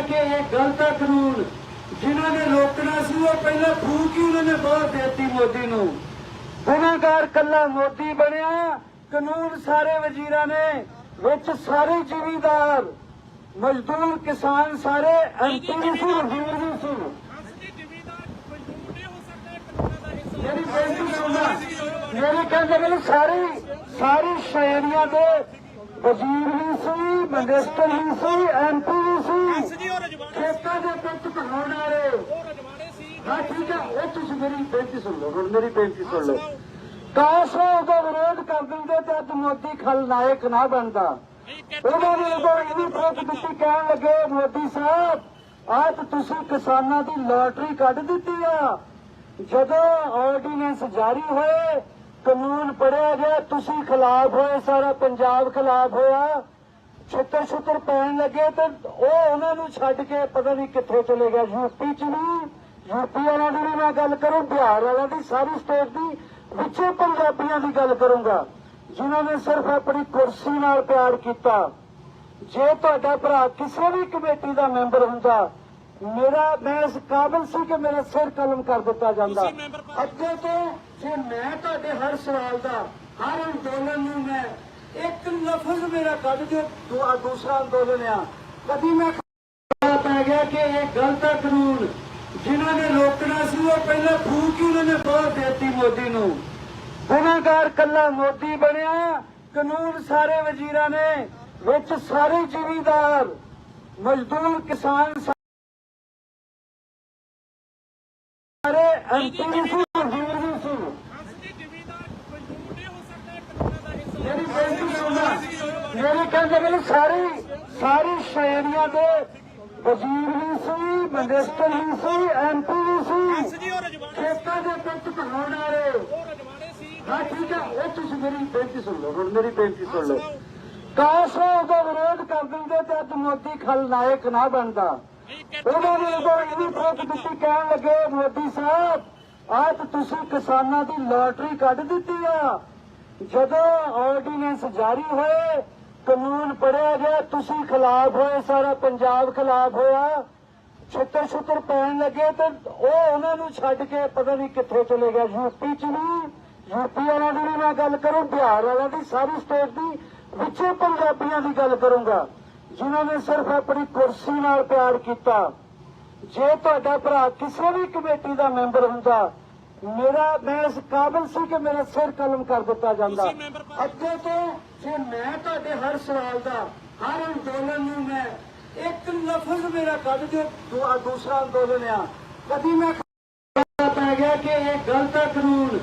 ਗਿਆ ਕਿ ਇਹ ਗਲਤ ਹੈ ਕਾਨੂੰਨ, ਜਿਨ੍ਹਾਂ ਨੇ ਰੋਕਣਾ ਸੀ, ਉਹ ਪਹਿਲਾਂ ਫੂਕ ਹੀ ਉਹਨਾਂ ਨੇ ਬਹੁਤ ਦੇਤੀ ਮੋਦੀ ਨੂੰ। ਗੁਨਾਹਗਾਰ ਕੱਲਾ ਮੋਦੀ ਬਣਿਆ, ਕਾਨੂੰਨ ਸਾਰੇ ਵਜ਼ੀਰਾਂ ਨੇ, ਵਿੱਚ ਸਾਰੇ ਜ਼ਿਮੀਂਦਾਰ, ਮਜ਼ਦੂਰ, ਕਿਸਾਨ ਸਾਰੇ ਐਮਪੀ ਵੀ ਸੀ, ਵਜ਼ੀਰ ਵੀ ਸੀ। ਅਸਲੀ ਮੇਰੀ ਬੇਨਤੀ ਸੁਣਨਾ ਮੇਰੇ ਕਹਿੰਦੇ ਮੈਨੂੰ ਸਾਰੀ ਸਾਰੀ ਸ਼ਹਿਰੀਆਂ ਦੇ ਵਜ਼ੀਰ ਵੀ ਸੀ ਮਿਨਿਸਟਰ ਵੀ ਸੀ ਐਮਪੀ ਵੀ ਸੀ। ਖੇਤਾਂ ਦੇ ਉਹ ਰਜਵਾੜੇ ਸੀ। ਹਾਂ ਠੀਕ ਹੈ ਉਹ ਤੁਸੀਂ ਮੇਰੀ ਬੇਨਤੀ ਸੁਣ ਲਓ ਹੁਣ ਮੇਰੀ ਬੇਨਤੀ ਸੁਣ ਲਓ। ਕਾਸ਼ ਉਹ ਉਹਦਾ ਵਿਰੋਧ ਕਰ ਦਿੰਦੇ ਤੇ ਅੱਜ ਮੋਦੀ ਖਲਨਾਇਕ ਨਾ ਬਣਦਾ। ਉਹਨਾਂ ਨੇ ਉਦੋਂ ਇਹਦੀ ਫ਼ਰਕ ਦਿੱਤੀ ਕਹਿਣ ਲੱਗੇ ਮੋਦੀ ਸਾਹਿਬ ਤਾਂ ਤੁਸੀਂ ਕਿਸਾਨਾਂ ਦੀ ਲਾਟਰੀ ਕੱਢ ਦਿੱਤੀ ਆ। ਜਦੋਂ ਆਰਡੀਨੈਂਸ ਜਾਰੀ ਹੋਏ ਕਾਨੂੰਨ ਪੜਿਆ ਗਿਆ, ਤੁਸੀਂ ਖਿਲਾਫ ਹੋਏ, ਸਾਰਾ ਪੰਜਾਬ ਖਿਲਾਫ ਹੋਇਆ। ਛਿੱਤਰ ਛਿੱਤਰ ਪੈਣ ਲੱਗੇ ਤੇ ਉਹ ਉਹਨਾਂ ਨੂੰ ਛੱਡ ਕੇ ਪਤਾ ਨਹੀਂ ਕਿੱਥੇ ਚਲੇ ਗਿਆ। ਯੂਪੀ ਚ ਵੀ ਯੂਪੀ ਵਾਲਿਆਂ ਦੀ ਵੀ ਮੈਂ ਗੱਲ ਕਰੂੰ, ਬਿਹਾਰ ਵਾਲਿਆਂ ਦੀ, ਸਾਰੀ ਸਟੇਟ ਦੀ, ਵਿੱਚੇ ਪੰਜਾਬੀਆਂ ਦੀ ਗੱਲ ਕਰੂੰਗਾ। ਜਿਨ੍ਹਾਂ ਨੇ ਸਿਰਫ ਆਪਣੀ ਕੁਰਸੀ ਨਾਲ ਪਿਆਰ ਕੀਤਾ। ਜੇ ਤੁਹਾਡਾ ਭਰਾ ਕਿਸੇ ਵੀ ਕਮੇਟੀ ਦਾ ਮੈਂਬਰ ਹੁੰਦਾ ਮੇਰਾ ਮੈਂ ਇਸ ਕਾਬਿਲ ਸੀ ਕਿ ਮੇਰਾ ਸਿਰ ਕਲਮ ਕਰ ਦਿੱਤਾ ਜਾਂਦਾ। ਅੱਗੇ ਤੋਂ ਜੇ ਮੈਂ ਤੁਹਾਡੇ ਹਰ ਸਵਾਲ ਦਾ ਹਰ ਅੰਦੋਲਨ ਨੂੰ ਮੈਂ ਇੱਕ ਲਫ਼ਜ਼ ਮੇਰਾ ਕੱਢ ਦੂ- ਦੂਸਰਾ ਅੰਦੋਲਨ ਆ। ਕਦੀ ਮੈਂ ਪੈ ਗਿਆ ਕਿ ਇਹ ਗਲਤ ਹੈ ਕਾਨੂੰਨ। ਜਿਨ੍ਹਾਂ ਨੇ ਰੋਕਣਾ ਸੀ ਉਹ ਪਹਿਲਾਂ ਫੂਕ ਹੀ ਉਹਨਾਂ ਨੇ ਬਹੁਤ ਦੇਤੀ ਮੋਦੀ ਨੂੰ? ਗੁਨਾਹਗਾਰ ਕੱਲਾ ਮੋਦੀ ਬਣਿਆ। ਕਾਨੂੰਨ ਸਾਰੇ ਵਜ਼ੀਰਾਂ ਨੇ ਵਿੱਚ ਸਾਰੇ ਜ਼ਿਮੀਂਦਾਰ ਮਜ਼ਦੂਰ ਕਿਸਾਨ ਮੇਰੀ ਬੇਨਤੀ ਸੁਣਨਾ ਮੇਰੇ ਕਹਿੰਦੇ ਮੈਨੂੰ ਸਾਰੀ ਸਾਰੀ ਸ਼ਹਿਰੀਆਂ ਦੇ ਵਜ਼ੀਰ ਵੀ ਸੀ ਮਿਨਿਸਟਰ ਵੀ ਸੀ ਐਮਪੀ ਵੀ ਸੀ ਖੇਤਾਂ ਦੇ ਵਿੱਚ ਵਾਲੇ। ਹਾਂ ਠੀਕ ਹੈ ਉਹ ਤੁਸੀਂ ਮੇਰੀ ਬੇਨਤੀ ਸੁਣ ਲਓ ਹੁਣ ਮੇਰੀ ਬੇਨਤੀ ਸੁਣ ਲਓ। ਕਾਸ਼ ਉਹ ਉਹਦਾ ਵਿਰੋਧ ਕਰ ਦਿੰਦੇ ਤੇ ਅੱਜ ਮੋਦੀ ਖਲਨਾਇਕ ਨਾ ਬਣਦਾ। ਉਹਨਾਂ ਨੇ ਉਦੋਂ ਇਹਦੀ ਫ਼ਰਕ ਦਿੱਤੀ, ਕਹਿਣ ਲੱਗੇ, ਮੋਦੀ ਸਾਹਿਬ ਆਹ ਤੁਸੀਂ ਕਿਸਾਨਾਂ ਦੀ ਲਾਟਰੀ ਕੱਢ ਦਿੱਤੀ ਆ। ਜਦੋਂ ਆਰਡੀਨੈਂਸ ਜਾਰੀ ਹੋਏ, ਕਾਨੂੰਨ ਪੜਿਆ ਗਿਆ, ਤੁਸੀਂ ਖਿਲਾਫ ਹੋਏ, ਸਾਰਾ ਪੰਜਾਬ ਖਿਲਾਫ ਹੋਇਆ। ਛਿੱਤਰ ਛੁੱਤਰ ਪੈਣ ਲੱਗੇ ਤੇ ਉਹ ਉਹਨਾਂ ਨੂੰ ਛੱਡ ਕੇ ਪਤਾ ਨਹੀਂ ਕਿੱਥੇ ਚਲੇ ਗਿਆ ਯੂਪੀ ਚ ਵੀ। ਯੂਪੀ ਵਾਲਿਆਂ ਦੀ ਵੀ ਮੈਂ ਗੱਲ ਕਰੂੰ, ਬਿਹਾਰ ਵਾਲਿਆਂ ਦੀ, ਸਾਰੀ ਸਟੇਟ ਦੀ, ਵਿੱਚੇ ਪੰਜਾਬੀਆਂ ਦੀ ਗੱਲ ਕਰੂੰਗਾ। ਜਿਨ੍ਹਾਂ ਨੇ ਸਿਰਫ ਆਪਣੀ ਕੁਰਸੀ ਨਾਲ ਪਿਆਰ ਕੀਤਾ ਜੇ ਤੁਹਾਡਾ ਭਰਾ ਕਿਸੇ ਵੀ ਕਮੇਟੀ ਦਾ ਮੈਂਬਰ ਹੁੰਦਾ ਮੇਰਾ ਮੈਂ ਇਸ ਕਾਬਿਲ ਸੀ ਕਿ ਮੇਰਾ ਸਿਰ ਕਲਮ ਕਰ ਦਿੱਤਾ ਜਾਂਦਾ। ਅੱਗੇ ਤੋਂ ਜੇ ਮੈਂ ਤੁਹਾਡੇ ਹਰ ਸਵਾਲ ਦਾ ਹਰ ਅੰਦੋਲਨ ਨੂੰ ਮੈਂ ਇੱਕ ਲਫ਼ਜ਼ ਮੇਰਾ ਕੱਢ ਦੂ- ਦੂਸਰਾ ਅੰਦੋਲਨ ਆ। ਕਦੀ ਮੈਂ ਪੈ ਗਿਆ ਕਿ ਇਹ ਗਲਤ ਹੈ ਕਾਨੂੰਨ।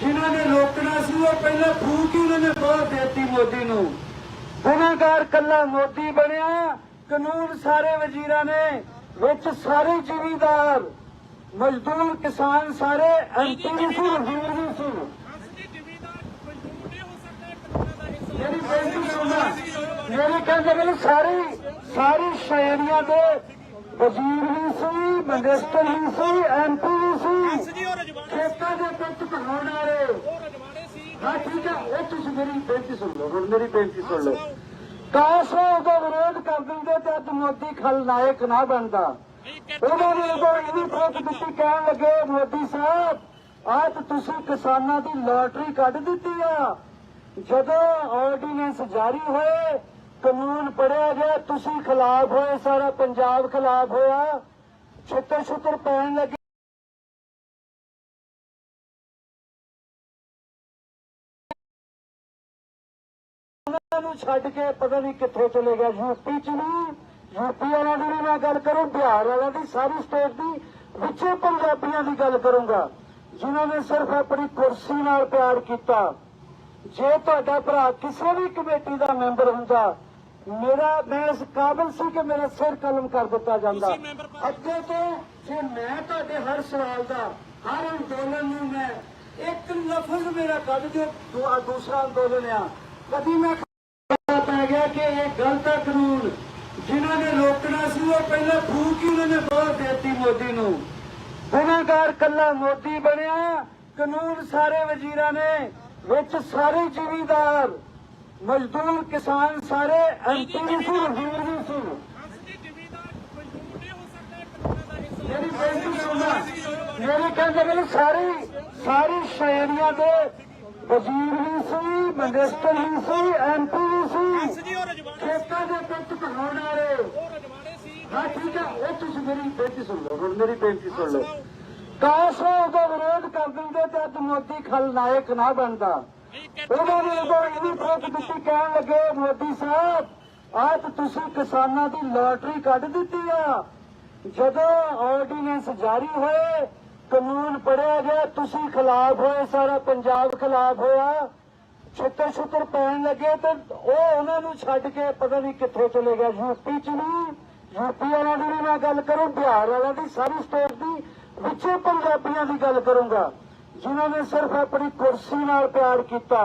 ਜਿਨ੍ਹਾਂ ਨੇ ਰੋਕਣਾ ਸੀ ਉਹ ਪਹਿਲਾਂ ਫੂਕ ਹੀ ਉਹਨਾਂ ਨੇ ਬਹੁਤ ਦੇਤੀ ਮੋਦੀ ਨੂੰ? ਗੁਨਾਹਗਾਰ ਕੱਲਾ ਮੋਦੀ ਬਣਿਆ। ਕਾਨੂੰਨ ਸਾਰੇ ਵਜ਼ੀਰਾਂ ਨੇ ਵਿੱਚ ਸਾਰੇ ਜ਼ਿਮੀਂਦਾਰ ਮਜ਼ਦੂਰ ਕਿਸਾਨ ਸਾਰੇ ਐਮਪੀ ਵੀ ਸੀ ਵਜ਼ੀਰ ਵੀ ਸੀ। ਅਸਲੀ ਜ਼ਿਮੀਦਾਰ ਮਜ਼ਦੂਰ ਨਹੀਂ ਹੋ ਸਕਦਾ ਇਹ ਕਾਨੂੰਨਾਂ ਦਾ ਹਿੱਸਾ ਮੇਰੀ ਬੇਨਤੀ ਸੁਣਨਾ ਮੇਰੇ ਕਹਿੰਦੇ ਮੈਨੂੰ ਸਾਰੀ ਸਾਰੀ ਸ਼ਹਿਰੀਆਂ ਦੇ ਵਜ਼ੀਰ ਵੀ ਸੀ ਮਿਨਿਸਟਰ ਵੀ ਸੀ ਐਮਪੀ ਵੀ ਸੀ। ਖੇਤਾਂ ਦੇ ਵਿੱਚ ਘਾਉਣ ਵਾਲੇ ਹਾਂ ਠੀਕ ਹੈ ਉਹ ਤੁਸੀਂ ਮੇਰੀ ਬੇਨਤੀ ਸੁਣ ਲਓ ਹੁਣ ਮੇਰੀ ਬੇਨਤੀ ਸੁਣ ਲਓ। ਕਾਸ਼ ਉਹ ਉਹਦਾ ਵਿਰੋਧ ਕਰ ਦਿੰਦੇ ਤੇ ਅੱਜ ਮੋਦੀ ਖਲਨਾਇਕ ਨਾ ਬਣਦਾ। ਉਹਨਾਂ ਨੇ ਉਦੋਂ ਇਹਦੀ ਫ਼ਰਕ ਦਿੱਤੀ ਕਹਿਣ ਲੱਗੇ ਮੋਦੀ ਸਾਹਿਬ ਆਹ ਤੁਸੀਂ ਕਿਸਾਨਾਂ ਦੀ ਲਾਟਰੀ ਕੱਢ ਦਿੱਤੀ ਆ। ਜਦੋਂ ਆਰਡੀਨੈਂਸ ਜਾਰੀ ਹੋਏ ਕਾਨੂੰਨ ਪੜਿਆ ਗਿਆ ਤੁਸੀਂ ਖਿਲਾਫ ਹੋਏ ਸਾਰਾ ਪੰਜਾਬ ਖਿਲਾਫ ਹੋਇਆ। ਛਿੱਤਰ ਛਿੱਤਰ ਪੈਣ ਲੱਗੇ। ਨੂੰ ਛੱਡ ਕੇ ਪਤਾ ਨਹੀਂ ਕਿੱਥੇ ਚਲੇ ਗਿਆ ਯੂਪੀ ਚ ਵੀ। ਯੂਪੀ ਵਾਲਿਆਂ ਦੀ ਵੀ ਮੈਂ ਗੱਲ ਕਰੂੰ ਬਿਹਾਰ ਵਾਲਿਆਂ ਦੀ ਸਾਰੀ ਸਟੇਟ ਦੀ ਵਿੱਚੇ ਪੰਜਾਬੀਆਂ ਦੀ ਗੱਲ ਕਰੂੰਗਾ। ਜਿਨ੍ਹਾਂ ਨੇ ਸਿਰਫ ਆਪਣੀ ਕੁਰਸੀ ਨਾਲ ਪਿਆਰ ਕੀਤਾ। ਜੇ ਤੁਹਾਡਾ ਭਰਾ ਕਿਸੇ ਵੀ ਕਮੇਟੀ ਦਾ ਮੈਂਬਰ ਹੁੰਦਾ ਮੇਰਾ ਮੈਂ ਇਸ ਕਾਬਿਲ ਸੀ ਕਿ ਮੇਰਾ ਸਿਰ ਕਲਮ ਕਰ ਦਿੱਤਾ ਜਾਂਦਾ। ਅੱਗੇ ਤੋਂ ਜੇ ਮੈਂ ਤੁਹਾਡੇ ਹਰ ਸਵਾਲ ਦਾ ਹਰ ਅੰਦੋਲਨ ਨੂੰ ਮੈਂ ਇੱਕ ਲਫ਼ਜ਼ ਮੇਰਾ ਕੱਢ ਦਿਓ ਦੂ- ਦੂਸਰਾ ਅੰਦੋਲਨ ਆ। ਕਦੀ ਮੈਂ ਗਿਆ ਕਿ ਇਹ ਗਲਤ ਹੈ ਕਾਨੂੰਨ ਜਿਨ੍ਹਾਂ ਨੇ ਰੋਕਣਾ ਸੀ ਉਹ ਪਹਿਲਾਂ ਫੂਕ ਹੀ ਉਹਨਾਂ ਨੇ ਬਹੁਤ ਦੇਤੀ ਮੋਦੀ ਨੂੰ। ਗੁਨਾਹਗਾਰ ਕੱਲਾ ਮੋਦੀ ਬਣਿਆ ਕਾਨੂੰਨ ਸਾਰੇ ਵਜ਼ੀਰਾਂ ਨੇ ਵਿੱਚ ਸਾਰੇ ਜ਼ਿਮੀਂਦਾਰ ਮਜ਼ਦੂਰ ਕਿਸਾਨ ਸਾਰੇ ਐਮਪੀ ਵੀ ਸੀ ਵਜ਼ੀਰ ਵੀ ਸੀ। ਮੇਰੀ ਬੇਨਤੀ ਸੁਣਨਾ ਮੇਰੇ ਕਹਿੰਦੇ ਮੈਨੂੰ ਸਾਰੀ ਸਾਰੀ ਸ਼੍ਰੇਣੀਆਂ ਦੇ ਵਜ਼ੀਰ ਵੀ ਸੀ ਮਿਨਿਸਟਰ ਵੀ ਸੀ ਐਮਪੀ ਵੀ ਸੀ ਜੀ ਉਹ ਰਜਵਾੜੇ ਖੇਤਾਂ ਦੇ ਵਿੱਚ ਕਹਾਉਣ ਵਾਲੇ ਉਹ ਰਜਵਾੜੇ ਸੀ ਹਾਂ ਠੀਕ ਹੈ ਉਹ ਤੁਸੀਂ ਮੇਰੀ ਬੇਨਤੀ ਸੁਣ ਲਓ ਹੁਣ ਮੇਰੀ ਬੇਨਤੀ ਸੁਣ ਲਓ। ਕਾਸ਼ ਉਹ ਉਹਦਾ ਵਿਰੋਧ ਕਰ ਦਿੰਦੇ ਤੇ ਅੱਜ ਮੋਦੀ ਖਲਨਾਇਕ ਨਾ ਬਣਦਾ। ਉਹਨਾਂ ਨੇ ਉਦੋਂ ਇਹ ਫ਼ਰਕ ਦਿੱਤੀ ਕਹਿਣ ਲੱਗੇ ਮੋਦੀ ਸਾਹਿਬ ਤਾਂ ਤੁਸੀਂ ਕਿਸਾਨਾਂ ਦੀ ਲਾਟਰੀ ਕੱਢ ਦਿੱਤੀ ਆ। ਜਦੋਂ ਆਰਡੀਨੈਂਸ ਜਾਰੀ ਹੋਏ ਕਾਨੂੰਨ ਪੜਿਆ ਗਿਆ ਤੁਸੀਂ ਖਿਲਾਫ ਹੋਏ ਸਾਰਾ ਪੰਜਾਬ ਖਿਲਾਫ ਹੋਇਆ। ਛਿੱਤਰ ਛੁੱਤਰ ਪੈਣ ਲੱਗੇ ਤੇ ਉਹ ਉਹਨਾਂ ਨੂੰ ਛੱਡ ਕੇ ਪਤਾ ਨਹੀਂ ਕਿੱਥੇ ਚਲੇ ਗਿਆ ਯੂਪੀ ਚ ਵੀ। ਯੂਪੀ ਵਾਲਿਆਂ ਦੀ ਮੈਂ ਗੱਲ ਕਰੂੰ ਬਿਹਾਰ ਵਾਲਿਆਂ ਦੀ ਸਾਰੀ ਸਟੇਟ ਦੀ ਵਿੱਚੇ ਪੰਜਾਬੀਆਂ ਦੀ ਗੱਲ ਕਰੂੰਗਾ। ਜਿਨ੍ਹਾਂ ਨੇ ਸਿਰਫ ਆਪਣੀ ਕੁਰਸੀ ਨਾਲ ਪਿਆਰ ਕੀਤਾ।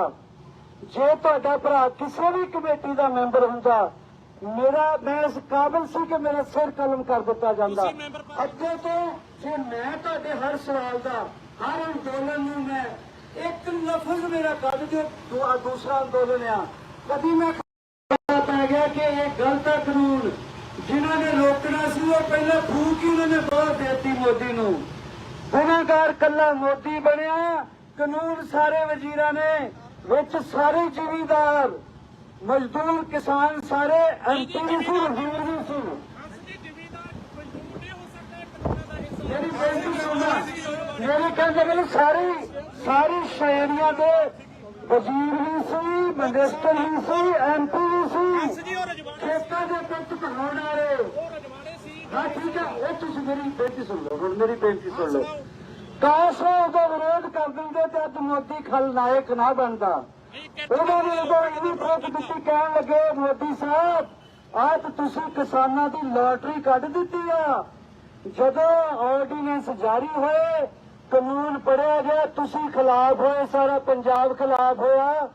ਜੇ ਤੁਹਾਡਾ ਭਰਾ ਕਿਸੇ ਵੀ ਕਮੇਟੀ ਦਾ ਮੈਂਬਰ ਹੁੰਦਾ ਮੇਰਾ ਮੈਂ ਇਸ ਕਾਬਲ ਸੀ ਕਿ ਮੇਰਾ ਸਿਰ ਕਲਮ ਕਰ ਦਿੱਤਾ ਜਾਂਦਾ। ਅੱਗੇ ਤੋਂ ਜੇ ਮੈਂ ਤੁਹਾਡੇ ਹਰ ਸਵਾਲ ਦਾ ਹਰ ਅੰਦੋਲਨ ਨੂੰ ਮੈਂ ਇੱਕ ਲਫ਼ਜ਼ ਮੇਰਾ ਕੱਢ ਦੂ- ਦੂਸਰਾ ਅੰਦੋਲਨ ਆ। ਕਦੀ ਮੈਂ ਪੈ ਗਿਆ ਕਿ ਇਹ ਗਲਤ ਕਾਨੂੰਨ ਜਿਨ੍ਹਾਂ ਨੇ ਰੋਕਣਾ ਸੀ, ਉਹ ਪਹਿਲਾਂ ਫੂਕ ਹੀ ਉਹਨਾਂ ਨੇ ਬਹੁਤ ਦੇਤੀ ਮੋਦੀ ਨੂੰ? ਗੁਨਾਹਗਾਰ ਕੱਲਾ ਮੋਦੀ ਬਣਿਆ, ਕਾਨੂੰਨ ਸਾਰੇ ਵਜ਼ੀਰਾਂ ਨੇ, ਵਿੱਚ ਸਾਰੇ ਜ਼ਿਮੀਂਦਾਰ, ਮਜ਼ਦੂਰ, ਕਿਸਾਨ ਸਾਰੇ ਐਮਪੀ ਵੀ ਸੀ ਵਜ਼ੀਰ ਵੀ ਸੀ। ਅਸਲੀ ਮੇਰੀ ਬੇਨਤੀ ਸੁਣਨਾ ਮੇਰੇ ਕਹਿੰਦੇ ਮੈਨੂੰ ਸਾਰੀ ਸਾਰੀ ਸ਼੍ਰੇਣੀਆਂ ਦੇ ਵਜ਼ੀਰ ਵੀ ਸੀ, ਮਿਨਿਸਟਰ ਵੀ ਸੀ ਐਮਪੀ ਵੀ ਸੀ। ਖੇਤਾਂ ਦੇ ਵਿੱਚ ਕਹਾਉਣ ਵਾਲੇ। ਹਾਂ, ਠੀਕ ਹੈ ਉਹ ਤੁਸੀਂ ਮੇਰੀ ਬੇਨਤੀ ਸੁਣ ਲਓ, ਹੁਣ ਮੇਰੀ ਬੇਨਤੀ ਸੁਣ ਲਓ। ਕਾਸ਼ ਉਹ ਵਿਰੋਧ ਕਰ ਦਿੰਦੇ ਤੇ ਅੱਜ ਮੋਦੀ ਖਲਨਾਇਕ ਨਾ ਬਣਦਾ। ਉਹਨਾਂ ਨੇ ਉਦੋਂ ਇਹ ਵੀ ਦਿੱਤੀ, ਕਹਿਣ ਲੱਗੇ, ਮੋਦੀ ਸਾਹਿਬ, ਆਹ ਤੁਸੀਂ ਕਿਸਾਨਾਂ ਦੀ ਲਾਟਰੀ ਕੱਢ ਦਿੱਤੀ ਆ। ਜਦੋਂ ਆਰਡੀਨੈਂਸ ਜਾਰੀ ਹੋਏ, ਕਾਨੂੰਨ ਪੜਿਆ ਗਿਆ, ਤੁਸੀਂ ਖਿਲਾਫ ਹੋਏ, ਸਾਰਾ ਪੰਜਾਬ ਖਿਲਾਫ ਹੋਇਆ।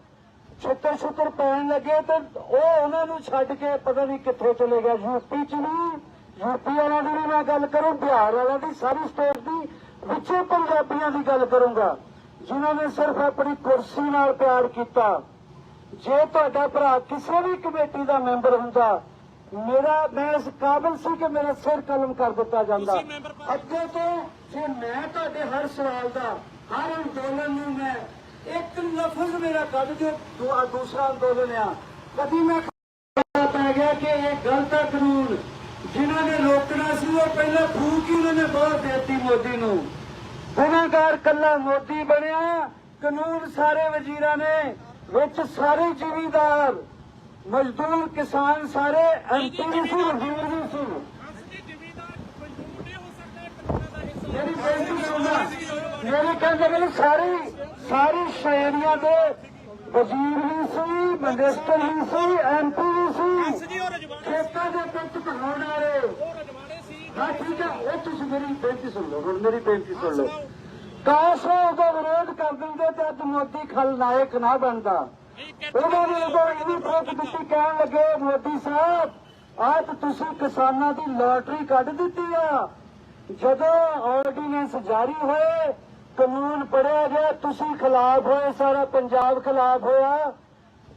ਛਿੱਤਰ ਛੁੱਤਰ ਪੈਣ ਲੱਗੇ ਤੇ ਉਹ ਉਹਨਾਂ ਨੂੰ ਛੱਡ ਕੇ ਪਤਾ ਨਹੀਂ ਕਿੱਥੇ ਚਲੇ ਗਿਆ। ਯੂਪੀ ਚ ਵੀ ਯੂਪੀ ਵਾਲਿਆਂ ਦੀ ਵੀ ਮੈਂ ਗੱਲ ਕਰੂੰ ਬਿਹਾਰ ਵਾਲਿਆਂ ਦੀ ਸਾਰੀ ਸਟੇਟ ਦੀ ਵਿੱਚੇ ਪੰਜਾਬੀਆਂ ਦੀ ਗੱਲ ਕਰੂੰਗਾ। ਜਿਨ੍ਹਾਂ ਨੇ ਸਿਰਫ ਆਪਣੀ ਕੁਰਸੀ ਨਾਲ ਪਿਆਰ ਕੀਤਾ। ਜੇ ਤੁਹਾਡਾ ਭਰਾ ਕਿਸੇ ਵੀ ਕਮੇਟੀ ਦਾ ਮੈਂਬਰ ਹੁੰਦਾ ਮੇਰਾ ਮੈਂ ਇਸ ਕਾਬਲ ਸੀ ਕਿ ਮੇਰਾ ਸਿਰ ਕਲਮ ਕਰ ਦਿੱਤਾ ਜਾਂਦਾ। ਅੱਗੇ ਤੋਂ ਜੇ ਮੈਂ ਤੁਹਾਡੇ ਹਰ ਸਵਾਲ ਦਾ ਹਰ ਅੰਦੋਲਨ ਨੂੰ ਮੈਂ ਇੱਕ ਲਫ਼ਜ਼ ਮੇਰਾ ਕੱਢ ਦੂ- ਦੂਸਰਾ ਅੰਦੋਲਨ ਆ। ਕਦੀ ਮੈਂ ਪੈ ਗਿਆ ਕਿ ਇਹ ਗਲਤ ਹੈ ਕਾਨੂੰਨ। ਜਿਨ੍ਹਾਂ ਨੇ ਰੋਕਣਾ ਸੀ ਉਹ ਪਹਿਲਾਂ ਫੂਕ ਹੀ ਉਹਨਾਂ ਨੇ ਬਹੁਤ ਦੇਤੀ ਮੋਦੀ ਨੂੰ। ਗੁਨਾਹਗਾਰ ਕੱਲਾ ਮੋਦੀ ਬਣਿਆ। ਕਾਨੂੰਨ ਸਾਰੇ ਵਜ਼ੀਰਾਂ ਨੇ ਵਿੱਚ ਸਾਰੇ ਜ਼ਿਮੀਂਦਾਰ। ਮਜ਼ਦੂਰ ਕਿਸਾਨ ਸਾਰੇ ਵੀ ਸੀ ਵਜ਼ੀਰ ਵੀ ਸੀ ਅਸਲੀ ਜ਼ਿਮੀਦਾਰ ਮਜ਼ਦੂਰ ਨਹੀਂ ਹੋ ਸਕਦਾ ਇਹ ਕਾਨੂੰਨਾਂ ਦਾ ਹਿੱਸਾ ਮੇਰੀ ਬੇਨਤੀ ਸੁਣਨਾ ਮੇਰੇ ਕਹਿੰਦੇ ਮੈਨੂੰ ਸਾਰੀ ਸਾਰੀ ਸ਼੍ਰੇਣੀਆਂ ਦੇ ਵਜ਼ੀਰ ਵੀ ਸੀ, ਮਿਨਿਸਟਰ ਵੀ ਸੀ ਐਮਪੀ ਵੀ ਸੀ। ਖੇਤਾਂ ਦੇ ਵਿੱਚ ਕਹਾਉਣ ਵਾਲੇ। ਹਾਂ, ਠੀਕ ਹੈ ਉਹ ਤੁਸੀਂ ਮੇਰੀ ਬੇਨਤੀ ਸੁਣ ਲਓ, ਹੁਣ ਮੇਰੀ ਬੇਨਤੀ ਸੁਣ ਲਓ। ਕਾਸ਼ ਉਹ ਉਹਦਾ ਵਿਰੋਧ ਕਰ ਦਿੰਦੇ ਤੇ ਅੱਜ ਮੋਦੀ ਖਲਨਾਇਕ ਨਾ ਬਣਦਾ। ਉਹਨਾਂ ਨੇ ਉਦੋਂ ਇਹ ਵੀ ਦਿੱਤੀ, ਕਹਿਣ ਲੱਗੇ, ਮੋਦੀ ਸਾਹਿਬ, ਆਹ ਤੁਸੀਂ ਕਿਸਾਨਾਂ ਦੀ ਲਾਟਰੀ ਕੱਢ ਦਿੱਤੀ ਆ। ਜਦੋਂ ਆਰਡੀਨੈਂਸ ਜਾਰੀ ਹੋਏ, ਕਾਨੂੰਨ ਪੜਿਆ ਗਿਆ, ਤੁਸੀਂ ਖਿਲਾਫ ਹੋਏ, ਸਾਰਾ ਪੰਜਾਬ ਖਿਲਾਫ ਹੋਇਆ।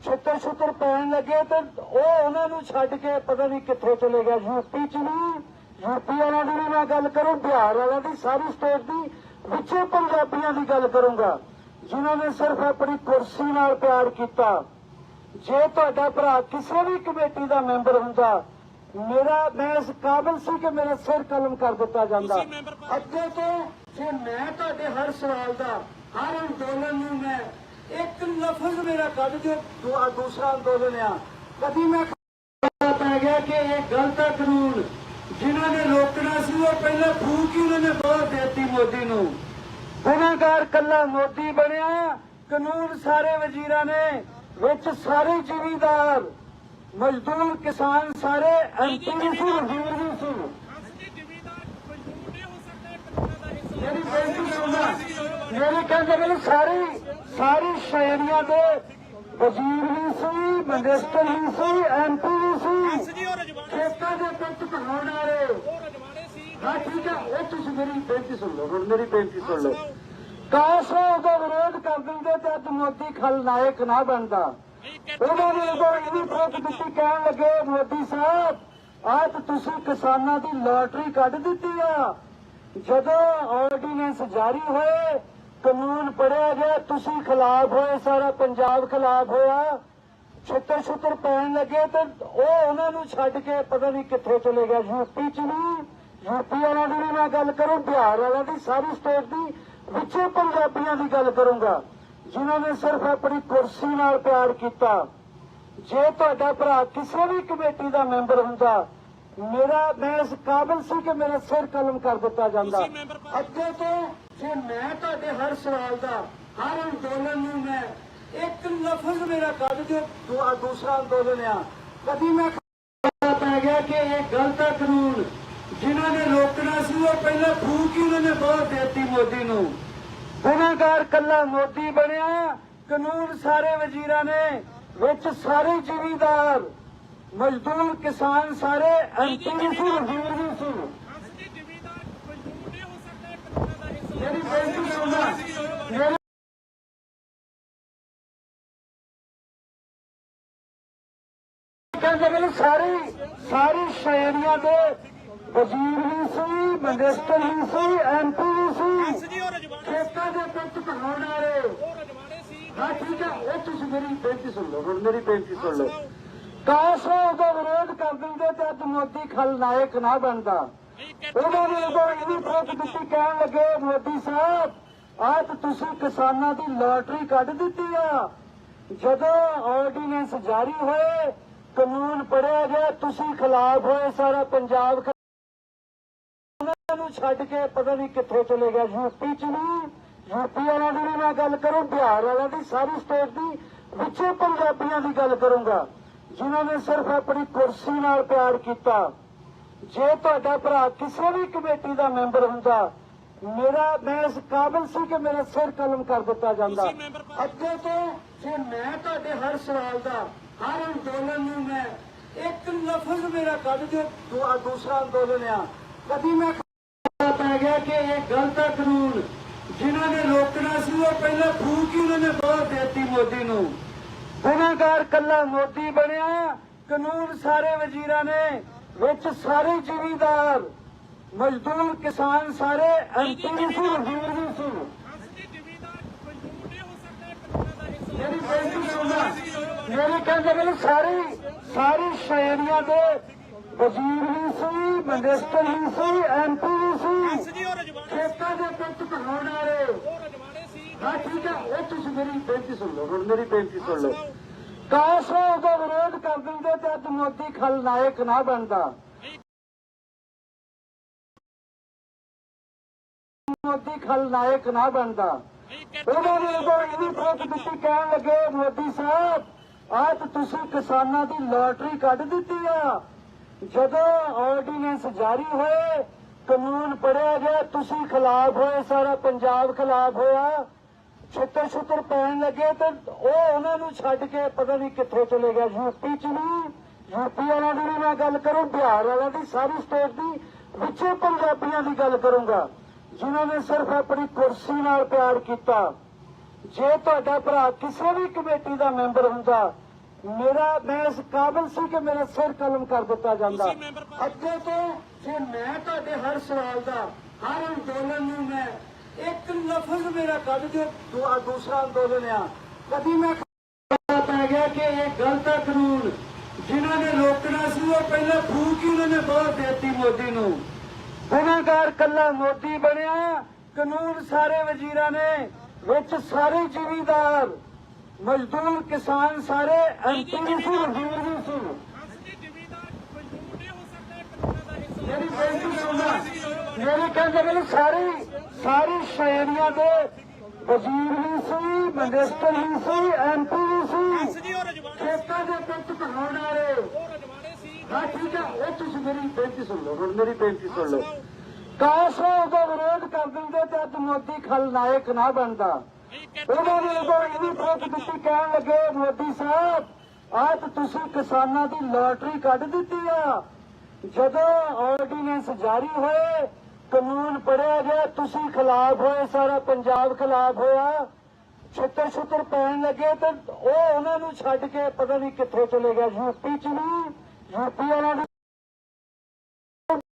ਛਿੱਤਰ ਛੁੱਤਰ ਪੈਣ ਲੱਗੇ ਤੇ ਉਹ ਉਹਨਾਂ ਨੂੰ ਛੱਡ ਕੇ ਪਤਾ ਨਹੀਂ ਕਿੱਥੇ ਚਲੇ ਗਿਆ। ਯੂਪੀ ਚ ਵੀ, ਯੂਪੀ ਵਾਲਿਆਂ ਦੀ ਵੀ ਮੈਂ ਗੱਲ ਕਰੂੰ, ਬਿਹਾਰ ਵਾਲਿਆਂ ਦੀ, ਸਾਰੀ ਸਟੇਟ ਦੀ, ਵਿੱਚੇ ਪੰਜਾਬੀਆਂ ਦੀ ਗੱਲ ਕਰੂੰਗਾ, ਜਿਨ੍ਹਾਂ ਨੇ ਸਿਰਫ ਆਪਣੀ ਕੁਰਸੀ ਨਾਲ ਪਿਆਰ ਕੀਤਾ। ਜੇ ਤੁਹਾਡਾ ਭਰਾ ਕਿਸੇ ਵੀ ਕਮੇਟੀ ਦਾ ਮੈਂਬਰ ਹੁੰਦਾ ਮੇਰਾ ਮੈਂ ਇਸ ਕਾਬਲ ਸੀ ਕਿ ਮੇਰਾ ਸਿਰ ਕਲਮ ਕਰ ਦਿੱਤਾ ਜਾਂਦਾ। ਅੱਗੇ ਤੋਂ ਜੇ ਮੈਂ ਤੁਹਾਡੇ ਹਰ ਸਵਾਲ ਦਾ ਹਰ ਅੰਦੋਲਨ ਨੂੰ ਮੈਂ ਇੱਕ ਲਫ਼ਜ਼ ਮੇਰਾ ਕੱਢ ਦੂ- ਦੂਸਰਾ ਅੰਦੋਲਨ ਆ। ਕਦੀ ਮੈਂ ਪੈ ਗਿਆ ਕਿ ਇਹ ਗਲਤ ਹੈ ਕਾਨੂੰਨ। ਜਿਨ੍ਹਾਂ ਨੇ ਰੋਕਣਾ ਸੀ ਉਹ ਪਹਿਲਾਂ ਫੂਕ ਹੀ ਉਹਨਾਂ ਨੇ ਬਹੁਤ ਦੇਤੀ ਮੋਦੀ ਨੂੰ। ਗੁਨਾਹਗਾਰ ਕੱਲਾ ਮੋਦੀ ਬਣਿਆ। ਕਾਨੂੰਨ ਸਾਰੇ ਵਜ਼ੀਰਾਂ ਨੇ ਵਿੱਚ ਸਾਰੇ ਜ਼ਿਮੀਂਦਾਰ। ਮਜ਼ਦੂਰ ਕਿਸਾਨ ਸਾਰੇ ਵੀ ਸੀ ਵਜ਼ੀਰ ਵੀ ਸੀ ਮੇਰੀ ਬੇਨਤੀ ਸੁਣਨਾ ਮੇਰੇ ਕਹਿੰਦੇ ਮੈਨੂੰ ਸਾਰੀ ਸਾਰੀ ਸ਼੍ਰੇਣੀਆਂ ਦੇ ਵਜ਼ੀਰ ਵੀ ਸੀ ਮਿਨਿਸਟਰ ਵੀ ਸੀ ਐਮਪੀ ਵੀ ਸੀ। ਖੇਤਾਂ ਦੇ ਵਿੱਚ ਕਹਾਉਣ ਵਾਲੇ। ਹਾਂ ਠੀਕ ਹੈ। ਉਹ ਤੁਸੀਂ ਮੇਰੀ ਬੇਨਤੀ ਸੁਣ ਲਓ ਹੁਣ ਮੇਰੀ ਬੇਨਤੀ ਸੁਣ ਲਓ। ਕਾਸ਼ ਉਹ ਵਿਰੋਧ ਕਰ ਦਿੰਦੇ ਤੇ ਅੱਜ ਮੋਦੀ ਖਲਨਾਇਕ ਨਾ ਬਣਦਾ। ਉਹਨਾਂ ਨੇ ਉਦੋਂ ਵੀ ਫ਼ਰਕ ਦਿੱਤੀ, ਕਹਿਣ ਲੱਗੇ, ਮੋਦੀ ਸਾਹਿਬ ਆਹ ਤੁਸੀਂ ਕਿਸਾਨਾਂ ਦੀ ਲਾਟਰੀ ਕੱਢ ਦਿੱਤੀ ਆ। ਜਦੋਂ ਆਰਡੀਨੈਂਸ ਜਾਰੀ ਹੋਏ, ਕਾਨੂੰਨ ਪੜਿਆ ਗਿਆ, ਤੁਸੀਂ ਖਿਲਾਫ ਹੋਏ, ਸਾਰਾ ਪੰਜਾਬ ਖਿਲਾਫ ਹੋਇਆ। ਛਿੱਤਰ ਛੁੱਤਰ ਪੈਣ ਲੱਗੇ ਤੇ ਉਹ ਉਹਨਾਂ ਨੂੰ ਛੱਡ ਕੇ ਪਤਾ ਨਹੀਂ ਕਿੱਥੇ ਚਲੇ ਗਿਆ, ਯੂਪੀ ਚ ਵੀ। ਯੂਪੀ ਵਾਲਿਆਂ ਦੀ ਵੀ ਮੈਂ ਗੱਲ ਕਰੂੰ, ਬਿਹਾਰ ਵਾਲਿਆਂ ਦੀ, ਸਾਰੀ ਸਟੇਟ ਦੀ, ਵਿੱਚੇ ਪੰਜਾਬੀਆਂ ਦੀ ਗੱਲ ਕਰੂੰਗਾ। ਜਿਨ੍ਹਾਂ ਨੇ ਸਿਰਫ ਆਪਣੀ ਕੁਰਸੀ ਨਾਲ ਪਿਆਰ ਕੀਤਾ। ਜੇ ਤੁਹਾਡਾ ਭਰਾ ਕਿਸੇ ਵੀ ਕਮੇਟੀ ਦਾ ਮੈਂਬਰ ਹੁੰਦਾ ਮੇਰਾ ਮੈਂ ਇਸ ਕਾਬਿਲ ਸੀ ਕਿ ਮੇਰਾ ਸਿਰ ਕਲਮ ਕਰ ਦਿੱਤਾ ਜਾਂਦਾ। ਅੱਗੇ ਤੋਂ ਜੇ ਮੈਂ ਤੁਹਾਡੇ ਹਰ ਸਵਾਲ ਦਾ ਹਰ ਅੰਦੋਲਨ ਨੂੰ ਮੈਂ ਇੱਕ ਲਫ਼ਜ਼ ਮੇਰਾ ਕੱਢ ਦੂ- ਦੂਸਰਾ ਅੰਦੋਲਨ ਆ। ਕਦੀ ਮੈਂ ਪੈ ਗਿਆ ਕਿ ਇਹ ਗਲਤ ਹੈ ਕਾਨੂੰਨ। ਜਿਨ੍ਹਾਂ ਨੇ ਰੋਕਣਾ ਸੀ ਉਹ ਪਹਿਲਾਂ ਫੂਕ ਹੀ ਉਹਨਾਂ ਨੇ ਬਹੁਤ ਦੇਤੀ ਮੋਦੀ ਨੂੰ? ਗੁਨਾਹਗਾਰ ਕੱਲਾ ਮੋਦੀ ਬਣਿਆ, ਕਾਨੂੰਨ ਸਾਰੇ ਵਜ਼ੀਰਾਂ ਨੇ, ਵਿੱਚ ਸਾਰੇ ਜ਼ਿਮੀਂਦਾਰ, ਮਜ਼ਦੂਰ, ਕਿਸਾਨ ਸਾਰੇ ਐਮਪੀ ਵੀ ਸੀ, ਵਜ਼ੀਰ ਵੀ ਸੀ। ਅਸਲੀ ਮੇਰੀ ਬੇਨਤੀ ਸੁਣਨਾ ਕਹਿੰਦੇ ਕਿ ਸਾਰੀ ਸਾਰੀ ਸ਼ਹਿਰੀਆਂ ਦੇ ਵਜ਼ੀਰ ਵੀ ਸੀ ਮਿਨਿਸਟਰ ਵੀ ਸੀ ਐਮਪੀ ਵੀ ਸੀ। ਖੇਤਾਂ ਦੇ ਪੁੱਤ ਕਹਾਉਣ ਵਾਲੇ। ਹਾਂ, ਠੀਕ ਹੈ ਉਹ ਤੁਸੀਂ ਮੇਰੀ ਬੇਨਤੀ ਸੁਣ ਲਓ, ਹੁਣ ਮੇਰੀ ਬੇਨਤੀ ਸੁਣ ਲਓ। ਕਾਸ਼ ਉਹ ਵਿਰੋਧ ਕਰ ਦਿੰਦੇ ਤੇ ਅੱਜ ਮੋਦੀ ਖਲਨਾਇਕ ਨਾ ਬਣਦਾ। ਉਹਨਾਂ ਨੇ ਉਦੋਂ ਇਹਦੀ ਫ਼ਰਕ ਦਿੱਤੀ, ਕਹਿਣ ਲੱਗੇ, ਮੋਦੀ ਸਾਹਿਬ, ਆਹ ਤੁਸੀਂ ਕਿਸਾਨਾਂ ਦੀ ਲੋਟਰੀ ਕੱਢ ਦਿੱਤੀ ਆ। ਜਦੋਂ ਆਰਡੀਨੈਂਸ ਜਾਰੀ ਹੋਏ, ਕਾਨੂੰਨ ਪੜਿਆ ਗਿਆ, ਤੁਸੀਂ ਖਿਲਾਫ ਹੋਏ, ਸਾਰਾ ਪੰਜਾਬ ਛੱਡ ਕੇ ਪਤਾ ਨਹੀਂ ਕਿੱਥੇ ਚਲੇ ਗਿਆ ਯੂਪੀ ਚ ਵੀ ਯੂਪੀ ਵਾਲਿਆਂ ਦੀ ਵੀ ਮੈਂ ਗੱਲ ਕਰੂੰ ਬਿਹਾਰ ਵਾਲਿਆਂ ਦੀ ਸਾਰੀ ਸਟੇਟ ਦੀ ਵਿੱਚੇ ਪੰਜਾਬੀਆਂ ਦੀ ਗੱਲ ਕਰੂੰਗਾ। ਜਿਨ੍ਹਾਂ ਨੇ ਸਿਰਫ ਆਪਣੀ ਕੁਰਸੀ ਨਾਲ ਪਿਆਰ ਕੀਤਾ। ਜੇ ਤੁਹਾਡਾ ਭਰਾ ਕਿਸੇ ਵੀ ਕਮੇਟੀ ਦਾ ਮੈਂਬਰ ਹੁੰਦਾ ਮੇਰਾ ਮੈਂ ਇਸ ਕਾਬਿਲ ਸੀ ਕਿ ਮੇਰਾ ਸਿਰ ਕਲਮ ਕਰ ਦਿੱਤਾ ਜਾਂਦਾ। ਅੱਗੇ ਤੋਂ ਜੇ ਮੈਂ ਤੁਹਾਡੇ ਹਰ ਸਵਾਲ ਦਾ ਹਰ ਅੰਦੋਲਨ ਨੂੰ ਮੈਂ ਇੱਕ ਲਫ਼ਜ਼ ਮੇਰਾ ਕੱਢ ਦਿਓ ਦੂ- ਦੂਸਰਾ ਅੰਦੋਲਨ ਆ ਕਦੀ ਮੈਂ ਪੈ ਗਿਆ ਕਿ ਇਹ ਗਲਤ ਹੈ ਕਾਨੂੰਨ। ਜਿਨ੍ਹਾਂ ਨੇ ਰੋਕਣਾ ਸੀ ਉਹ ਪਹਿਲਾਂ ਫੂਕ ਹੀ ਉਹਨਾਂ ਨੇ ਬਹੁਤ ਦੇਤੀ ਮੋਦੀ ਨੂੰ। ਗੁਨਾਹਗਾਰ ਕੱਲਾ ਮੋਦੀ ਬਣਿਆ ਕਾਨੂੰਨ ਸਾਰੇ ਵਜ਼ੀਰਾਂ ਨੇ ਵਿੱਚ ਸਾਰੇ ਜ਼ਿਮੀਂਦਾਰ ਮਜ਼ਦੂਰ ਕਿਸਾਨ ਸਾਰੇ ਐਮਪੀ ਵੀ ਸੀ। ਵਜ਼ੀਰ ਵੀ ਸੀ ਮੇਰੀ ਬੇਨਤੀ ਸੁਣਨਾ ਮੇਰੇ ਕਹਿੰਦੇ ਕਿ ਸਾਰੀ ਸਾਰੀ ਸ਼ਹਿਰੀਆਂ ਦੇ ਵਜ਼ੀਰ ਮਿਨਿਸਟਰ ਵੀ ਸੀ ਐਮਪੀ ਵੀ ਸੀ। ਅਸਲੀ ਉਹ ਰਜਵਾੜੇ ਖੇਤਾਂ ਦੇ ਪੁੱਤ ਕਹਾਉਣ ਵਾਲੇ। ਉਹ ਰਜਵਾੜੇ ਸੀ। ਹਾਂ ਠੀਕ ਹੈ ਉਹ ਤੁਸੀਂ ਮੇਰੀ ਬੇਨਤੀ ਸੁਣ ਲਓ ਹੁਣ ਮੇਰੀ ਬੇਨਤੀ ਸੁਣ ਲਓ। ਕਾਸ਼ ਉਹ ਉਹਦਾ ਵਿਰੋਧ ਕਰ ਦਿੰਦੇ ਤੇ ਅੱਜ ਮੋਦੀ ਖਲਨਾਇਕ ਨਾ ਬਣਦਾ। ਮੋਦੀ ਖਲਨਾਇਕ ਨਾ ਬਣਦਾ। ਉਹਨਾਂ ਨੇ ਉਦੋਂ ਇਹਦੀ ਫ਼ਰਕ ਦਿੱਤੀ ਕਹਿਣ ਲੱਗੇ ਮੋਦੀ ਸਾਹਿਬ ਆਹ ਤੁਸੀਂ ਕਿਸਾਨਾਂ ਦੀ ਲਾਟਰੀ ਕੱਢ ਦਿੱਤੀ ਆ। ਜਦੋਂ ਆਰਡੀਨੈਂਸ ਜਾਰੀ ਹੋਏ, ਕਾਨੂੰਨ ਪੜਿਆ ਗਿਆ, ਤੁਸੀਂ ਖਿਲਾਫ ਹੋਏ, ਸਾਰਾ ਪੰਜਾਬ ਖਿਲਾਫ ਹੋਇਆ ਛਿੱਤਰ ਛੁੱਤਰ ਪੈਣ ਲੱਗੇ ਤੇ ਉਹ ਉਹਨਾਂ ਨੂੰ ਛੱਡ ਕੇ ਪਤਾ ਨਹੀਂ ਕਿੱਥੇ ਚਲੇ ਗਿਆ। ਯੂਪੀ ਚ ਵੀ ਯੂਪੀ ਵਾਲਿਆਂ ਦੀ ਵੀ ਮੈਂ ਗੱਲ ਕਰੂੰ, ਬਿਹਾਰ ਵਾਲਿਆਂ ਦੀ, ਸਾਰੀ ਸਟੇਟ ਦੀ, ਵਿੱਚੇ ਪੰਜਾਬੀਆਂ ਦੀ ਗੱਲ ਕਰੂੰਗਾ, ਜਿਨ੍ਹਾਂ ਨੇ ਸਿਰਫ ਆਪਣੀ ਕੁਰਸੀ ਨਾਲ ਪਿਆਰ ਕੀਤਾ। ਜੇ ਤੁਹਾਡਾ ਭਰਾ ਕਿਸੇ ਵੀ ਕਮੇਟੀ ਦਾ ਮੈਂਬਰ ਹੁੰਦਾ ਮੇਰਾ ਮੈਂ ਇਸ ਕਾਬਿਲ ਸੀ ਕਿ ਮੇਰਾ ਸਿਰ ਕਲਮ ਕਰ ਦਿੱਤਾ ਜਾਂਦਾ। ਅੱਗੇ ਤੋਂ ਜੇ ਮੈਂ ਤੁਹਾਡੇ ਹਰ ਸਵਾਲ ਦਾ ਹਰ ਅੰਦੋਲਨ ਨੂੰ ਮੈਂ ਇੱਕ ਲਫ਼ਜ਼ ਮੇਰਾ ਕੱਢ ਦੂ- ਦੂਸਰਾ ਅੰਦੋਲਨ ਆ। ਕਦੀ ਮੈਂ ਪੈ ਗਿਆ ਕਿ ਇਹ ਗਲਤ ਹੈ ਕਾਨੂੰਨ। ਜਿਨ੍ਹਾਂ ਨੇ ਰੋਕਣਾ ਸੀ ਉਹ ਪਹਿਲਾਂ ਫੂਕ ਹੀ ਉਹਨਾਂ ਨੇ ਬਹੁਤ ਦੇਤੀ ਮੋਦੀ ਨੂੰ। ਗੁਨਾਹਗਾਰ ਕੱਲਾ ਮੋਦੀ ਬਣਿਆ। ਕਾਨੂੰਨ ਸਾਰੇ ਵਜ਼ੀਰਾਂ ਨੇ ਵਿੱਚ ਸਾਰੇ ਜ਼ਿਮੀਂਦਾਰ। ਮਜ਼ਦੂਰ ਕਿਸਾਨ ਸਾਰੇ ਐਮਪੀ ਵੀ ਸੀ। ਵਜ਼ੀਰ ਵੀ ਸੀ ਮਜ਼ਦੂਰ ਇਹ ਮੇਰੀ ਬੇਨਤੀ ਸੁਣਨਾ ਮੇਰੇ ਕਹਿੰਦੇ ਕਿ ਸਾਰੀ ਸਾਰੀ ਸ਼ਹਿਰੀਆਂ ਦੇ ਵਜ਼ੀਰ ਵੀ ਸੀ ਮਿਨਿਸਟਰ ਵੀ ਸੀ ਐਮਪੀ ਵੀ ਸੀ। ਖੇਤਾਂ ਦੇ ਪੁੱਤ ਕਹਾਉਣ ਵਾਲੇ। ਹਾਂ ਠੀਕ ਹੈ ਉਹ ਤੁਸੀਂ ਮੇਰੀ ਬੇਨਤੀ ਸੁਣ ਲਓ ਹੁਣ ਮੇਰੀ ਬੇਨਤੀ ਸੁਣ ਲਓ। ਕਾਸ਼ ਉਹ ਵਿਰੋਧ ਕਰ ਦਿੰਦੇ ਤੇ ਅੱਜ ਮੋਦੀ ਖਲਨਾਇਕ ਨਾ ਬਣਦਾ। ਉਹਨਾਂ ਨੇ ਉਦੋਂ ਇਹਦੀ ਫ਼ਰਕ ਦਿੱਤੀ ਕਹਿਣ ਲੱਗੇ ਮੋਦੀ ਸਾਹਿਬ ਆਹ ਤੁਸੀਂ ਕਿਸਾਨਾਂ ਦੀ ਲਾਟਰੀ ਕੱਢ ਦਿੱਤੀ ਆ। ਜਦੋਂ ਆਰਡੀਨੈਂਸ ਜਾਰੀ ਹੋਏ, ਕਾਨੂੰਨ ਪੜਿਆ ਗਿਆ, ਤੁਸੀਂ ਖਿਲਾਫ ਹੋਏ, ਸਾਰਾ ਪੰਜਾਬ ਖਿਲਾਫ ਹੋਇਆ। ਛਿੱਤਰ ਛੁੱਤਰ ਪੈਣ ਲੱਗੇ ਤੇ ਉਹ ਉਹਨਾਂ ਨੂੰ ਛੱਡ ਕੇ ਪਤਾ ਨਹੀਂ ਕਿੱਥੇ ਚਲੇ ਗਿਆ, ਯੂਪੀ ਚ ਵੀ ਯੂਪੀ ਵਾਲਿਆਂ ਦੀ,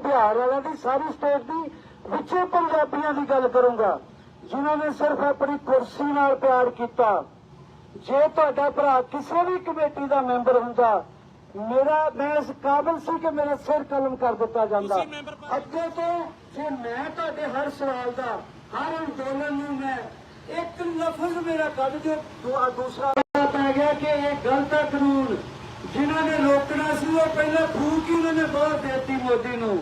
ਬਿਹਾਰ ਵਾਲਿਆਂ ਦੀ, ਸਾਰੀ ਸਟੇਟ ਦੀ, ਵਿੱਚੇ ਪੰਜਾਬੀਆਂ ਦੀ ਗੱਲ ਕਰੂੰਗਾ। ਜਿਨ੍ਹਾਂ ਨੇ ਸਿਰਫ ਆਪਣੀ ਕੁਰਸੀ ਨਾਲ ਪਿਆਰ ਕੀਤਾ ਜੇ ਤੁਹਾਡਾ ਭਰਾ ਕਿਸੇ ਵੀ ਕਮੇਟੀ ਦਾ ਮੈਂਬਰ ਹੁੰਦਾ ਮੇਰਾ ਮੈਂ ਇਸ ਕਾਬਲ ਸੀ ਕਿ ਮੇਰਾ ਸਿਰ ਕਲਮ ਕਰ ਦਿੱਤਾ ਜਾਂਦਾ। ਅੱਗੇ ਤੋਂ ਜੇ ਮੈਂ ਤੁਹਾਡੇ ਹਰ ਸਵਾਲ ਦਾ ਹਰ ਅੰਦੋਲਨ ਨੂੰ ਮੈਂ ਇੱਕ ਲਫ਼ਜ਼ ਮੇਰਾ ਕੱਢ ਦੂ- ਦੂਸਰਾ ਪੈ ਗਿਆ ਕਿ ਇਹ ਗਲਤ ਹੈ ਕਾਨੂੰਨ। ਜਿਨ੍ਹਾਂ ਨੇ ਰੋਕਣਾ ਸੀ ਉਹ ਪਹਿਲਾਂ ਫੂਕ ਹੀ ਉਹਨਾਂ ਨੇ ਬਹੁਤ ਦੇਤੀ ਮੋਦੀ ਨੂੰ।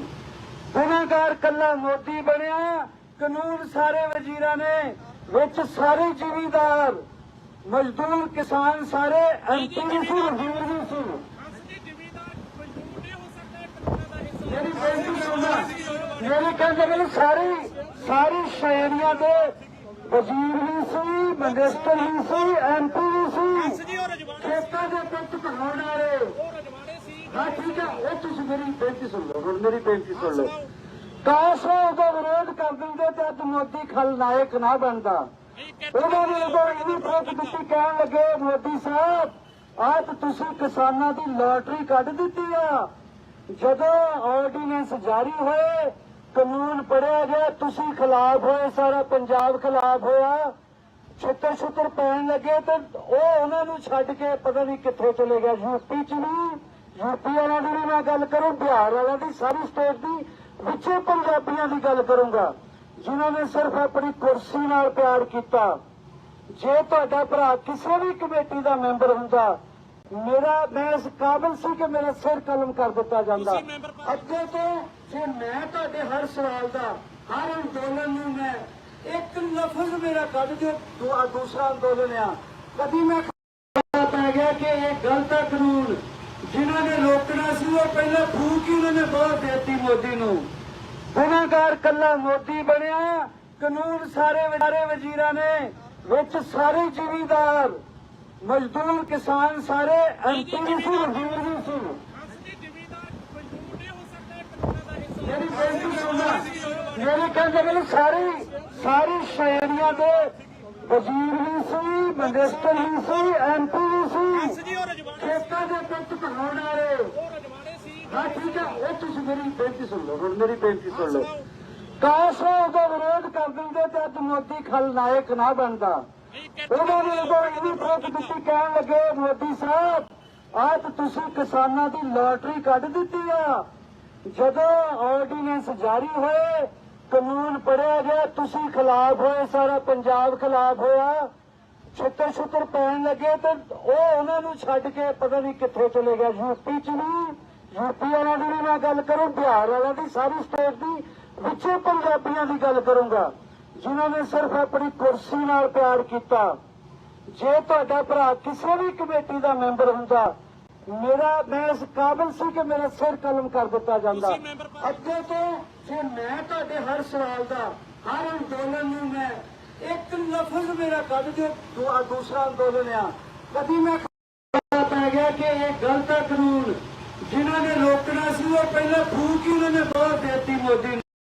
ਗੁਨਾਹਗਾਰ ਕੱਲਾ ਮੋਦੀ ਬਣਿਆ। ਕਾਨੂੰਨ ਸਾਰੇ ਵਜ਼ੀਰਾਂ ਨੇ ਵਿੱਚ ਸਾਰੇ ਜ਼ਿਮੀਂਦਾਰ ਮਜ਼ਦੂਰ ਕਿਸਾਨ ਸਾਰੇ ਵੀ ਸੀ ਵਜ਼ੀਰ ਵੀ ਸੀ। ਅਸਲੀ ਜ਼ਿਮੀਦਾਰ ਮਜ਼ਦੂਰ ਨਹੀਂ ਹੋ ਸਕਦਾ ਇਹ ਕਾਨੂੰਨਾਂ ਦਾ ਹਿੱਸਾ ਮੇਰੀ ਬੇਨਤੀ ਸੁਣਨਾ ਮੇਰੇ ਕਹਿੰਦੇ ਨੇ ਸਾਰੀ ਸਾਰੀ ਸ਼ਹਿਰੀਆਂ ਦੇ ਵਜ਼ੀਰ ਵੀ ਸੀ ਮਿਨਿਸਟਰ ਵੀ ਸੀ ਐਮਪੀ ਵੀ ਸੀ। ਖੇਤਾਂ ਦੇ ਵਿੱਚ ਘਲਾਉਣ ਵਾਲੇ। ਹਾਂ ਠੀਕ ਹੈ ਇਹ ਤੁਸੀਂ ਮੇਰੀ ਬੇਨਤੀ ਸੁਣ ਲਓ ਹੁਣ ਮੇਰੀ ਬੇਨਤੀ ਸੁਣ ਲਓ। ਕਾਸ਼ ਉਹ ਵਿਰੋਧ ਕਰ ਦਿੰਦੇ ਤੇ ਅੱਜ ਮੋਦੀ ਖਲਨਾਇਕ ਨਾ ਬਣਦਾ। ਨਹੀਂ ਉਹਨਾਂ ਨੇ ਉਦੋਂ ਇਹਦੀ ਫ਼ਰਕ ਦਿੱਤੀ, ਕਹਿਣ ਲੱਗੇ, ਮੋਦੀ ਸਾਹਿਬ ਆਹ ਤੁਸੀਂ ਕਿਸਾਨਾਂ ਦੀ ਲੋਟਰੀ ਕੱਢ ਦਿੱਤੀ ਆ। ਜਦੋਂ ਆਰਡੀਨੈਂਸ ਜਾਰੀ ਹੋਏ, ਕਾਨੂੰਨ ਪੜਿਆ ਗਿਆ, ਤੁਸੀਂ ਖਿਲਾਫ ਹੋਏ, ਸਾਰਾ ਪੰਜਾਬ ਖਿਲਾਫ ਹੋਇਆ। ਛਿੱਤਰ ਛੁੱਤਰ ਪੈਣ ਲੱਗੇ ਤੇ ਉਹ ਉਹਨਾਂ ਨੂੰ ਛੱਡ ਕੇ ਪਤਾ ਨਹੀਂ ਕਿੱਥੇ ਚਲੇ ਗਿਆ। ਯੂਪੀ ਚ ਵੀ ਯੂਪੀ ਵਾਲਿਆਂ ਦੀ ਵੀ ਮੈਂ ਗੱਲ ਕਰੂੰ, ਬਿਹਾਰ ਵਾਲਿਆਂ ਦੀ ਸਾਰੀ ਸਟੇਟ ਦੀ। ਵਿੱਚੇ ਪੰਜਾਬੀਆਂ ਦੀ ਗੱਲ ਕਰੂੰਗਾ ਜਿਨ੍ਹਾਂ ਨੇ ਸਿਰਫ ਆਪਣੀ ਕੁਰਸੀ ਨਾਲ ਪਿਆਰ ਕੀਤਾ। ਜੇ ਤੁਹਾਡਾ ਭਰਾ ਕਿਸੇ ਵੀ ਕਮੇਟੀ ਦਾ ਮੈਂਬਰ ਹੁੰਦਾ ਮੇਰਾ ਮੈਂ ਇਸ ਕਾਬਲ ਸੀ ਕਿ ਮੇਰਾ ਸਿਰ ਕਲਮ ਕਰ ਦਿੱਤਾ ਜਾਂਦਾ। ਅੱਗੇ ਤੋਂ ਜੇ ਮੈਂ ਤੁਹਾਡੇ ਹਰ ਸਵਾਲ ਦਾ ਹਰ ਅੰਦੋਲਨ ਨੂੰ ਮੈਂ ਇੱਕ ਲਫ਼ਜ਼ ਮੇਰਾ ਕੱਢ ਦਿਓ ਦੂ- ਦੂਸਰਾ ਅੰਦੋਲਨ ਆ। ਕਦੀ ਮੈਂ ਪੈ ਗਿਆ ਕਿ ਇਹ ਗਲਤ ਕਾਨੂੰਨ? ਜਿਨ੍ਹਾਂ ਨੇ ਰੋਕਣਾ ਸੀ ਉਹ ਪਹਿਲਾਂ ਫੂਕ ਹੀ ਉਹਨਾਂ ਨੇ ਬਹੁਤ ਦੇਤੀ ਮੋਦੀ ਨੂੰ। ਗੁਨਾਹਗਾਰ ਕੱਲਾ ਮੋਦੀ ਬਣਿਆ ਕਾਨੂੰਨ ਸਾਰੇ ਸਾਰੇ ਵਜ਼ੀਰਾਂ ਨੇ ਵਿੱਚ ਸਾਰੇ ਜ਼ਿਮੀਂਦਾਰ ਮਜ਼ਦੂਰ ਕਿਸਾਨ ਸਾਰੇ ਵੀ ਸੀ ਵਜ਼ੀਰ ਵੀ ਸੀ। ਅਸਲੀ ਜ਼ਿਮੀਦਾਰ ਮਜ਼ਦੂਰ ਨਹੀਂ ਹੋ ਸਕਦਾ ਇਹ ਕਾਨੂੰਨਾਂ ਦਾ ਹਿੱਸਾ ਮੇਰੀ ਬੇਨਤੀ ਸੁਣਨਾ ਮੇਰੇ ਕਹਿੰਦੇ ਨੇ ਸਾਰੀ ਸਾਰੀ ਸ਼ਹਿਰੀਆਂ ਦੇ ਵਜ਼ੀਰ ਵੀ ਸੀ ਮਿਨਿਸਟਰ ਵੀ ਸੀ ਐਮਪੀ ਵੀ ਸੀ। ਅਸਲੀ ਦੇ ਵਿੱਚ ਘਲਾਉਣ ਵਾਲੇ। ਹਾਂ, ਠੀਕ ਹੈ ਇਹ ਤੁਸੀਂ ਮੇਰੀ ਬੇਨਤੀ ਸੁਣ ਲਓ, ਹੁਣ ਮੇਰੀ ਬੇਨਤੀ ਸੁਣ ਲਓ। ਕਾਸ਼ ਉਹ ਵਿਰੋਧ ਕਰ ਦਿੰਦੇ ਤੇ ਅੱਜ ਮੋਦੀ ਖਲਨਾਇਕ ਨਾ ਬਣਦਾ। ਉਹਨਾਂ ਨੇ ਉਦੋਂ ਇਹਦੀ ਫ਼ਰਕ ਦਿੱਤੀ, ਕਹਿਣ ਲੱਗੇ, ਮੋਦੀ ਸਾਹਿਬ ਆਹ ਤੁਸੀਂ ਕਿਸਾਨਾਂ ਦੀ ਲੋਟਰੀ ਕੱਢ ਦਿੱਤੀ ਆ। ਜਦੋਂ ਆਰਡੀਨੈਂਸ ਜਾਰੀ ਹੋਏ, ਕਾਨੂੰਨ ਪੜਿਆ ਗਿਆ, ਤੁਸੀਂ ਖਿਲਾਫ ਹੋਏ, ਸਾਰਾ ਪੰਜਾਬ ਖਿਲਾਫ ਹੋਇਆ। ਛਿੱਤਰ ਛਿੱਤਰ ਪੈਣ ਲੱਗੇ ਤੇ ਉਹ ਉਹਨਾਂ ਨੂੰ ਛੱਡ ਕੇ ਪਤਾ ਨਹੀਂ ਕਿੱਥੇ ਚਲੇ ਗਿਆ। ਯੂਪੀ ਚ ਵੀ ਯੂਪੀ ਵਾਲਿਆਂ ਦੀ ਵੀ ਮੈਂ ਗੱਲ ਕਰੂੰ ਬਿਹਾਰ ਵਾਲਿਆਂ ਦੀ ਸਾਰੀ ਸਟੇਟ ਦੀ ਵਿੱਚੇ ਪੰਜਾਬੀਆਂ ਦੀ ਗੱਲ ਕਰੂੰਗਾ। ਜਿਨ੍ਹਾਂ ਨੇ ਸਿਰਫ ਆਪਣੀ ਕੁਰਸੀ ਨਾਲ ਪਿਆਰ ਕੀਤਾ। ਜੇ ਤੁਹਾਡਾ ਭਰਾ ਕਿਸੇ ਵੀ ਕਮੇਟੀ ਦਾ ਮੈਂਬਰ ਹੁੰਦਾ ਮੇਰਾ ਮੈਂ ਇਸ ਕਾਬਲ ਸੀ ਕਿ ਮੇਰਾ ਸਿਰ ਕਲਮ ਕਰ ਦਿੱਤਾ ਜਾਂਦਾ। ਅੱਗੇ ਤੋਂ ਜੇ ਮੈਂ ਤੁਹਾਡੇ ਹਰ ਸਵਾਲ ਦਾ ਹਰ ਅੰਦੋਲਨ ਨੂੰ ਮੈਂ ਇੱਕ ਲਫ਼ਜ਼ ਮੇਰਾ ਕੱਢ ਕੇ ਦੂਸਰਾ ਅੰਦੋਲਨ ਆ। ਕਦੀ ਮੈਂ ਪੈ ਗਿਆ ਕਿ ਇਹ ਗਲਤ ਕਾਨੂੰਨ। ਜਿਨ੍ਹਾਂ ਨੇ ਰੋਕਣਾ ਸੀ, ਉਹ ਪਹਿਲਾਂ ਫੂਕ ਹੀ ਉਹਨਾਂ ਨੇ ਬਹੁਤ ਦਿੱਤੀ ਮੋਦੀ ਨੂੰ।